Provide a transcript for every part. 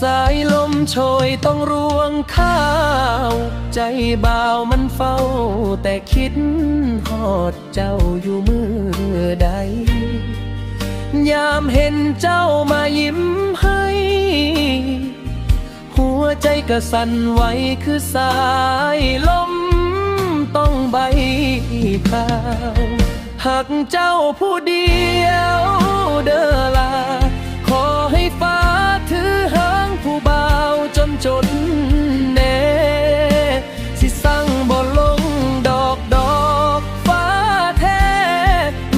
สายลมโชยต้องรวงข้าว ใจบ่าวมันเฝ้า แต่คิดหอดเจ้าอยู่มือใด ยามเห็นเจ้ามายิ้มให้ หัวใจก็สั่นไหวคือสายลมต้องใบพาวหักเจ้าผู้เดียวเด้อลา จนจนแน่สิสั่งบ่ลงดอกดอกฟ้าแท้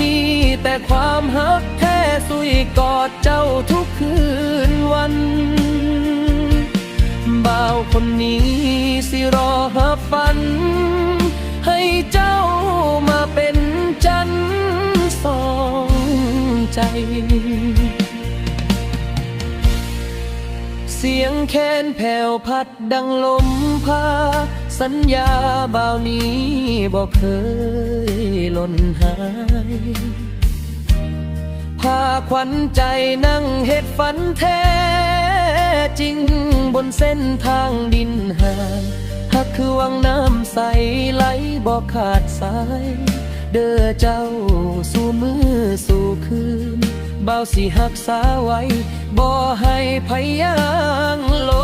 มีแต่ความหักแท้สุยกอดเจ้าทุกคืนวันบ่าวคนนี้สิรอหาฝัน ให้เจ้ามาเป็นจันทร์สองใจ เสียงแค้นแผ่วพัดดังลมพา สัญญาบ่าวนี้บอกเคยหล่นหายพาขวัญใจนั่งเฮ็ดฝันแท้จริงบนเส้นทางดินหางหักคือวังน้ำใสไหลบอกขาดสาย เด้อเจ้า บาสิหักษาไว้บ่ให้พยางล